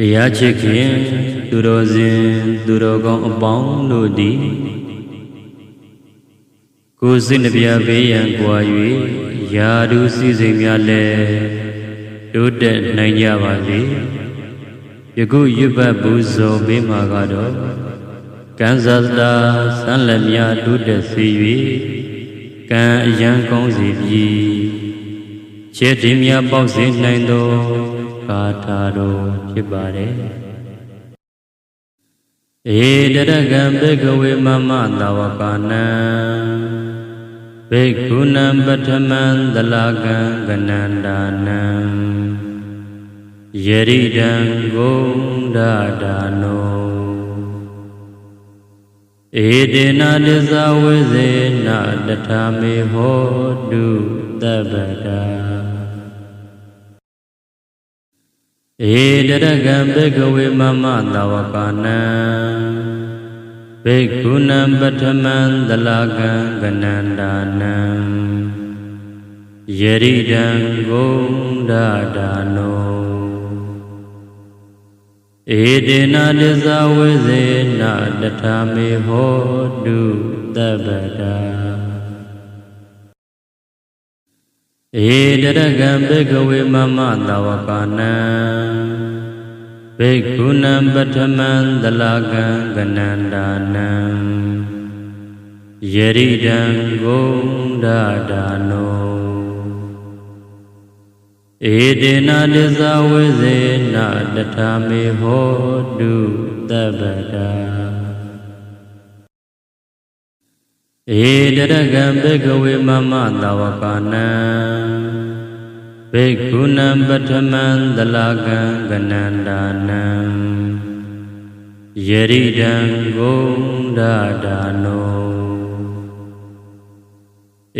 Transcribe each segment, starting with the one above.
တရားချစ်ခင်သူတော်စင်သူတော်ကောင်းအပေါင်းတို့သည်ကိုယ်စိတ်နှပြဘေးရန်ကွာ၍ယာဓုစည်းစိမ်များလည်းတိုးတက်နိုင်ကြပါစေယခုရွတ်ပတ်ဘူးဇော်ပေးမှာကတော့ကံဇာတာဆန်းလက်များတိုးတက်စေ၍ကံအယံကောင်းစေပြီခြေတင်များပေါက်စေနိုင်သော ကာထာတော်ဖြစ်ပါတယ်ဧတရကံဘေကဝေမမတဝကနံဘေကုဏံပထမံတလကံကနန္တာနံယရိတံဂုံဒဒါနောဧတေနတစ္ဆဝိဇေနတထာမေဟောတုတပ္ပတာ ဧတရကံဘေကဝေမမတဝကနံဘေကုဏံပထမံတလကံကနန္တာနံယရိတံဂုံဒဒါနောဧတေနတစ္ဆဝိဇေနတထာမေဟောတုတပ္ပတာ ဧတရကံဘေကဝေမမတဝကနံဘေကုဏံပထမံတလကံကနန္တာနံယရိတံဂုံဒဒါနောဧတေနတစ္ဆဝိဇေနတထာမေဟောတုတပ္ပတာ ဧတရကံဘေကဝေမမတဝကနံဘေကုဏံပထမံတလကံကနန္တာနံယရိတံဂုံဒဒါနော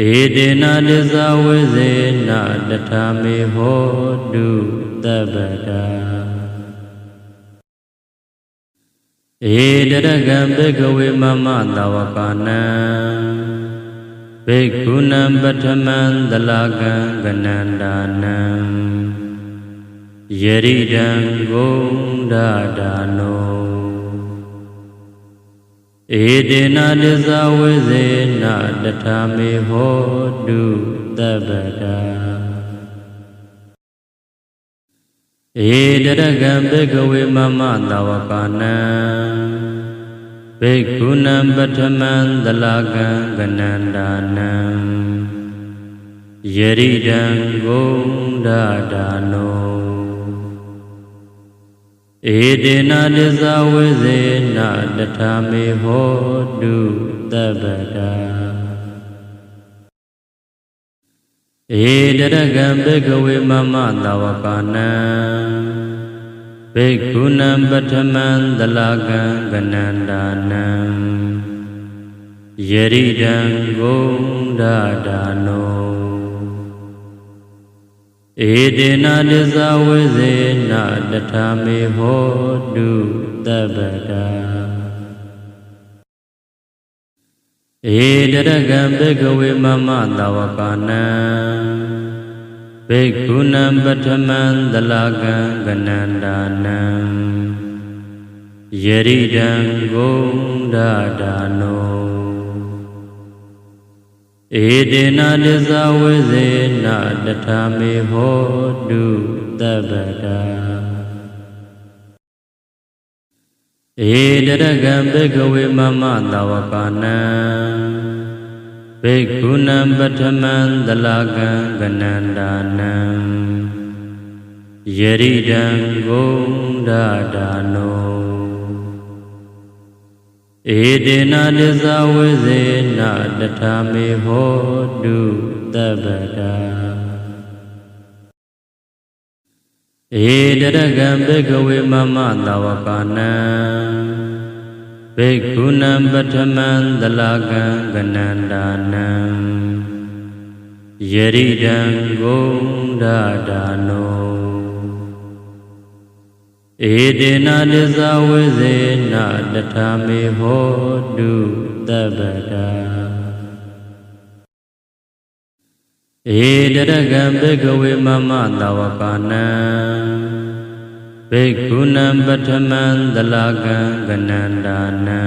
ဧတေနတစ္ဆဝိဇေနတထာမေဟောတုတပ္ပတာ ဧတရကံဘေကဝေမမတဝကနံဘေကုဏံပထမံတလကံကနန္တာနံယရိတံဂုံဒဒါနောဧတေနတစ္ဆဝိဇေနတထာမေဟောတုတပ္ပတာ ဧတရကံဘေကဝေမမတဝကနံဘေကုဏံပထမံတလကံကနန္တာနံယရိတံဂုံဒဒါနောဧတေနတစ္ဆဝိဇေနတထာမေဟောတုတပ္ပတာ ဧတရကံဘေကဝေမမတဝကနံဘေကုဏံပထမံတလကံကနန္တာနံယရိတံဂုံဒဒါနောဧတေနတစ္ဆဝိဇေနတထာမေဟောတုတပ္ပတာ ဧတရကံဘေကဝေမမတဝကနံဘေကုဏံပထမံတလကံကနန္တာနံယရိတံဂုံဒဒါနောဧတေနတစ္ဆဝိဇေနတထာမေဟောတုတပ္ပတာ ဧတရကံဘေကဝေမမတဝကနံဘေကုဏံပထမံတလကံကနန္တာနံယရိတံဂုံဒဒါနောဧတေနတစ္ဆဝိဇေနတထာမေဟောတုတပ္ပတာ ဧတရကံဘေကဝေမမတဝကနံဘေကုဏံပထမံတလကံကနန္တာနံယရိတံဂုံဒဒါနောဧတေနတစ္ဆဝိဇေနတထာမေဟောတုတပ္ပတာ ဧတရကံဘေကဝေမမတဝကနံဘဘိက္ခုနံပထမံသလကံကနန္ဒာနံ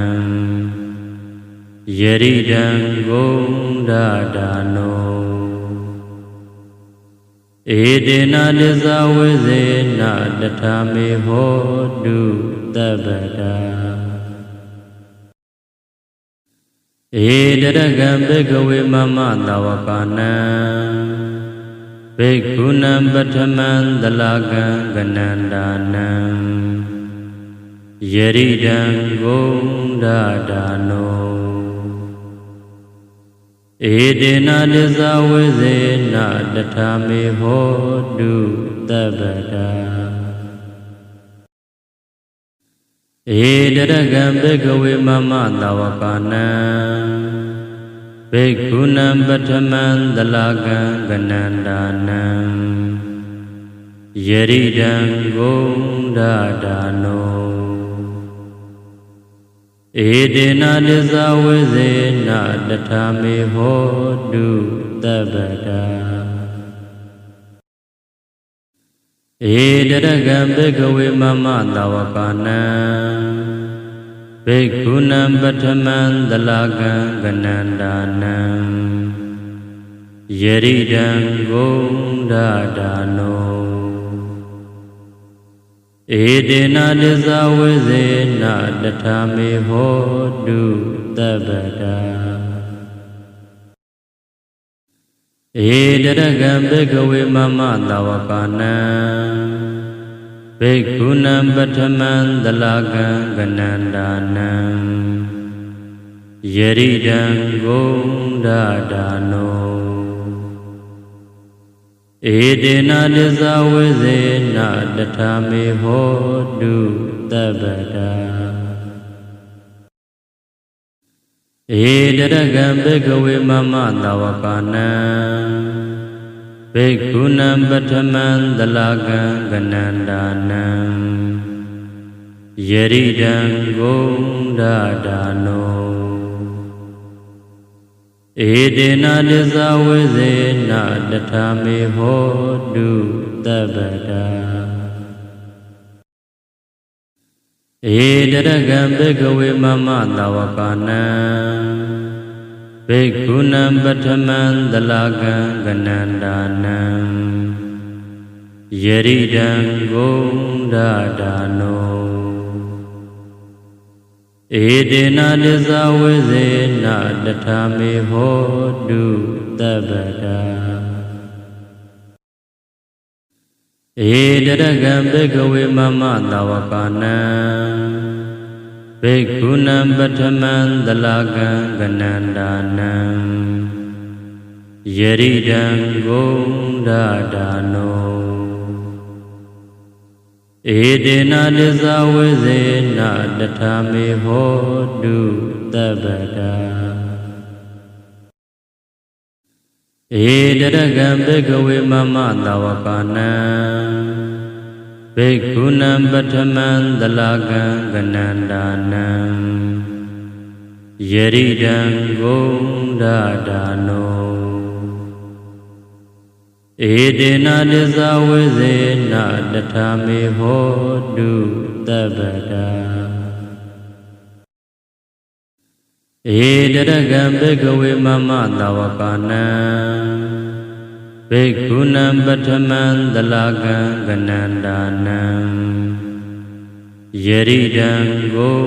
ယရိဒံဂုံဒဒါနောဧတေနတစ္ဆဝိဇေနတထာမေဟောတုတပ္ပတာ ဧတရကံဘေကဝေမမသာဝကနံဘေကုဏံပထမံသလကံကနန္ဒာနံယရိဒံဂုံဒဒါနောဧတေနတစ္ဆဝိဇေနတထာမေဟောတုတပ္ပတာ ဧတရကံဘေကဝေမမသာဝကနံဘေကုဏံပထမံသလကံကနန္ဒာနံယရိဒံဂုံဒဒါနောဧတေနတစ္ဆဝိဇေနတထာမေဟောတုတပ္ပတာ ဧတရကံဘေကဝေမမသာဝကနံဘေကုဏံပထမံသလကံကနန္ဒာနံယရိဒံဂုံဒဒါနောဧတေနတစ္ဆဝိဇေနတထာမေဟောတုတပ္ပတာ ဧတရကံဘေကဝေမမသာဝကနံဘေကုဏံပထမံသလကံကနန္ဒာနံယရိဒံဂုံဒဒါနောဧတေနတစ္ဆဝိဇေနတထာမေဟောတုတပ္ပတာ ဧတရကံဘေကဝေမမသာဝကနံဘေကုဏံပထမံသလကံကနန္ဒာနံယရိဒံဂုံဒဒါနောဧတေနတစ္ဆဝိဇေနတထာမေဟောတုတပ္ပတာဧတရကံဘေကဝေမမသာဝကနံ ဘေကုဏံပထမံသလကံကနန္ဒာနံယရိဒံဂုံဒဒါနောဧတေနတစ္ဆဝိဇေနတထာမေဟောတုတပ္ပတာဧတရကံဘေကဝေမမသာဝကနံ ဘေကုဏံပထမံသလကံကနန္ဒာနံယရိဒံဂုံဒဒါနောဧတေနတစ္ဆဝိဇေနတထာမေဟောတုတပ္ပတာဧတရကံဘေကဝေမမသာဝကနံ ဘေကုဏံပထမံသလကံကနန္ဒာနံယရိဒံဂုံဒဒါနောဧတေနတစ္ဆဝိဇေနတထာမေဟောတုတပ္ပတာဧတရကံဘေကဝေမမသာဝကနံ ဘေကုဏံပထမံသလကံကနန္ဒာနံယရိဒံဂုံ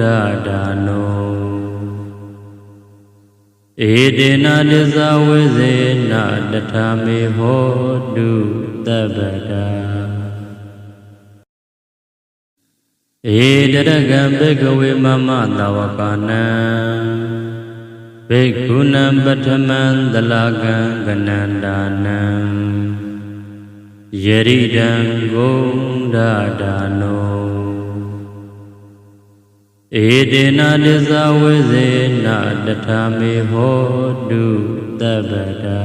ဒဒါနောဧတေနတစ္ဆဝိဇေနတထာမေဟောတုတပ္ပတာဧတရကံဘေကဝေမမသာဝကနံ ဘေကုဏံပထမံသလကံကနန္ဒာနံယရိဒံဂုံဒဒါနောဧတေနတစ္ဆဝိဇေနတထာမေဟောတုတပ္ပတာ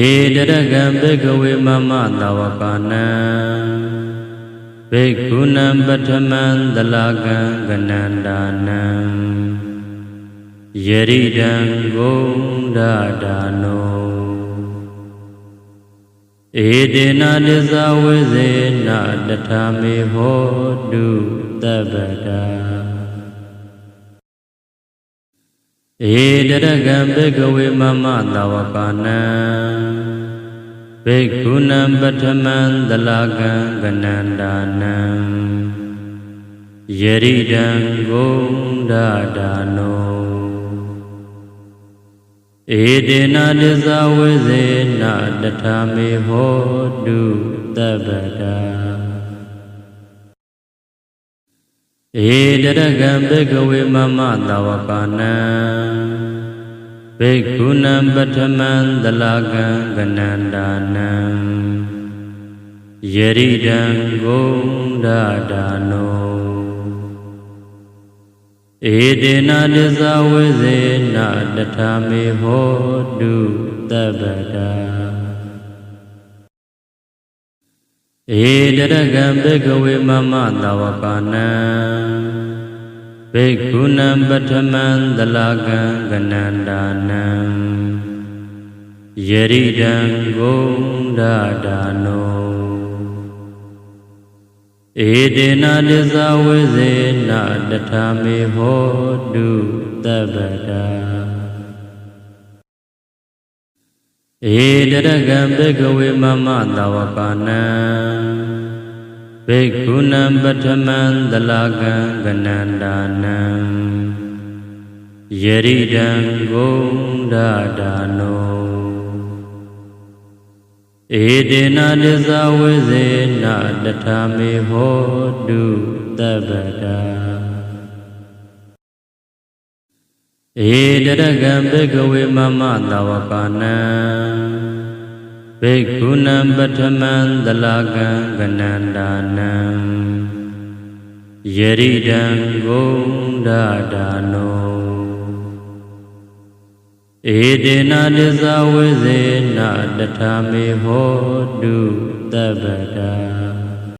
ဧတရကံဘေကဝေမမသာဝကနံ ဘေကုဏံပထမံသလကံကနန္ဒာနံယရိဒံဂုံဒဒါနောဧဧတေနတစ္ဆဝိဇေနတထာမေဟောတုတပ္ပတာဧတရကံဘေကဝေမမတဝကနံ ဘေကုဏံပထမံတလကံကနန္တာနံယရိတံဂုံဒဒါနောဧတေနတစ္ဆဝိဇေနတထာမေဟောတုတပ္ပတာဧတရကံဘေကဝေမမတဝကနံ ဘေကုဏံပထမံတလကံကနန္တာနံယရိတံဂုံဒဒါနောဧတေနတစ္ဆဝိဇေနတထာမေဟောတုတပ္ပတာဧတရကံဘေကဝေမမတဝကနံ ဘေကုဏံပထမံတလကံကနန္တာနံယရိတံဂုံဒဒါနောဧတေနတစ္ဆဝိဇေနတထာမေဟောတုတပ္ပတာဧတရကံဘေကဝေမမတဝကနံ ဘေကုဏံပထမံတလကံကနန္တာနံယရိတံဂုံဒဒါနောဧတေနတစ္ဆဝိဇေနတထာမေဟောတုတပ္ပတာဧတရကံဘေကဝေမမတဝကနံ ဘေကုဏံပထမံတလကံကနန္တာနံယရိတံဂုံဒဒါနောဧတေနတစ္ဆဝိဇေနတထာမေဟောတုတပ္ပတာ